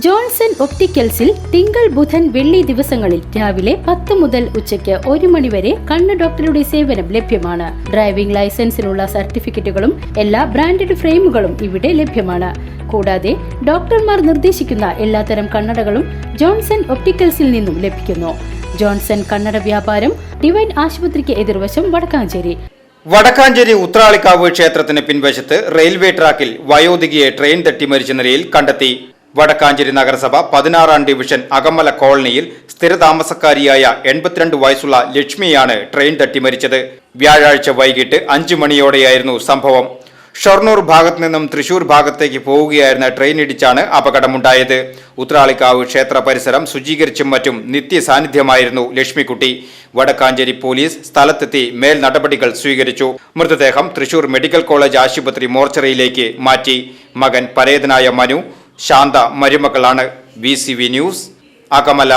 Johnson ഒപ്റ്റിക്കൽസിൽ തിങ്കൾ ബുധൻ വെള്ളി ദിവസങ്ങളിൽ രാവിലെ പത്ത് മുതൽ ഉച്ചയ്ക്ക് ഒരു മണി വരെ കണ്ണ് ഡോക്ടറുടെ സേവനം ലഭ്യമാണ്. ഡ്രൈവിംഗ് ലൈസൻസിനുള്ള സർട്ടിഫിക്കറ്റുകളും എല്ലാ ബ്രാൻഡഡ് ഫ്രെയിമുകളും ഇവിടെ ലഭ്യമാണ്. കൂടാതെ ഡോക്ടർമാർ നിർദ്ദേശിക്കുന്ന എല്ലാത്തരം കണ്ണടകളും ജോൺസൺ ഒപ്റ്റിക്കൽസിൽ നിന്നും ലഭിക്കുന്നു. ജോൺസൺ കണ്ണട വ്യാപാരം ഡിവൈൻ ആശുപത്രിക്ക് എതിർവശം വടക്കാഞ്ചേരി. വടക്കാഞ്ചേരി ഉത്രാളിക്കാവ് ക്ഷേത്രത്തിന് പിൻവശത്ത് റെയിൽവേ ട്രാക്കിൽ വയോധികയെ ട്രെയിൻ തട്ടി മരിച്ച നിലയിൽ കണ്ടെത്തി. വടക്കാഞ്ചേരി നഗരസഭ പതിനാറാം ഡിവിഷൻ അകമ്മല കോളനിയിൽ സ്ഥിരതാമസക്കാരിയായ എൺപത്തിരണ്ട് വയസ്സുള്ള ലക്ഷ്മിയാണ് ട്രെയിൻ തട്ടി മരിച്ചത്. വ്യാഴാഴ്ച വൈകിട്ട് അഞ്ചു മണിയോടെയായിരുന്നു സംഭവം. ഷൊർണൂർ ഭാഗത്തു നിന്നും തൃശൂർ ഭാഗത്തേക്ക് പോവുകയായിരുന്ന ട്രെയിൻ ഇടിച്ചാണ് അപകടമുണ്ടായത്. ഉത്രാളിക്കാവ് ക്ഷേത്ര പരിസരം ശുചീകരിച്ചും മറ്റും നിത്യ സാന്നിധ്യമായിരുന്നു ലക്ഷ്മിക്കുട്ടി. വടക്കാഞ്ചേരി പോലീസ് സ്ഥലത്തെത്തി മേൽ നടപടികൾ സ്വീകരിച്ചു. മൃതദേഹം തൃശൂർ മെഡിക്കൽ കോളേജ് ആശുപത്രി മോർച്ചറിയിലേക്ക് മാറ്റി. മകൻ പരേതനായ മനു ശാന്ത മരുമകളാണ് ബി ന്യൂസ് അകമല